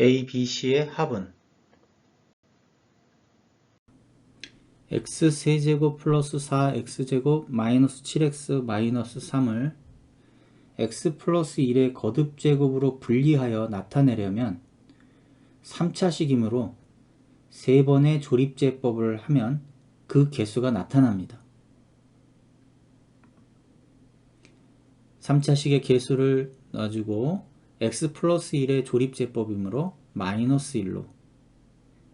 A, B, C의 합은 x세제곱 플러스 4x제곱 마이너스 7x 마이너스 3을 x 플러스 1의 거듭제곱으로 분리하여 나타내려면 3차식이므로 3번의 조립제법을 하면 그 개수가 나타납니다. 3차식의 개수를 넣어주고 x 플러스 1의 조립제법이므로 마이너스 1로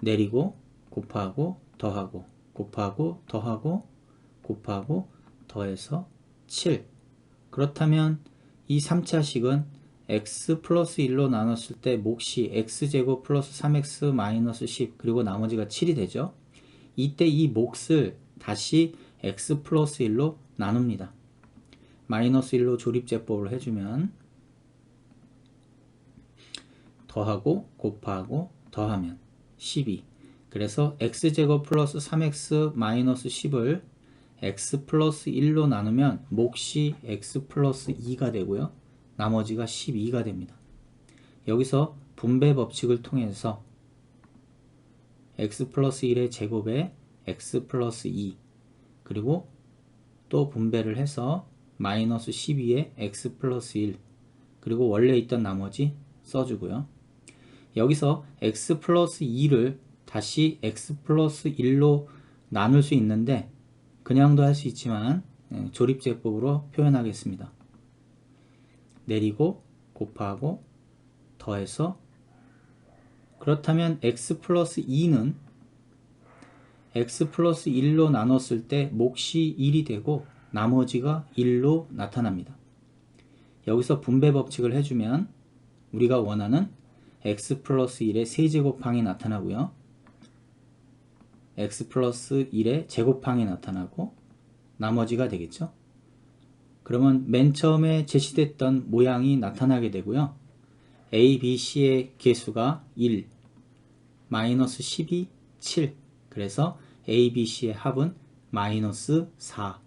내리고 곱하고 더하고 곱하고 더하고 곱하고 더해서 7 그렇다면 이 3차식은 x 플러스 1로 나눴을 때 몫이 x제곱 플러스 3x 마이너스 10 그리고 나머지가 7이 되죠. 이때 이 몫을 다시 x 플러스 1로 나눕니다. 마이너스 1로 조립제법을 해주면 더하고 곱하고 더하면 12 그래서 x제곱 플러스 3x 마이너스 10을 x 플러스 1로 나누면 몫이 x 플러스 2가 되고요. 나머지가 12가 됩니다. 여기서 분배 법칙을 통해서 x 플러스 1의 제곱에 x 플러스 2 그리고 또 분배를 해서 마이너스 12에 x 플러스 1 그리고 원래 있던 나머지 써주고요. 여기서 x 플러스 2를 다시 x 플러스 1로 나눌 수 있는데 그냥도 할 수 있지만 예, 조립제법으로 표현하겠습니다. 내리고 곱하고 더해서 그렇다면 x 플러스 2는 x 플러스 1로 나눴을 때 몫이 1이 되고 나머지가 1로 나타납니다. 여기서 분배 법칙을 해주면 우리가 원하는 x 플러스 1의 세제곱항이 나타나고요. x 플러스 1의 제곱항이 나타나고 나머지가 되겠죠. 그러면 맨 처음에 제시됐던 모양이 나타나게 되고요. a, b, c의 개수가 1, 마이너스 12, 7 그래서 a, b, c의 합은 마이너스 4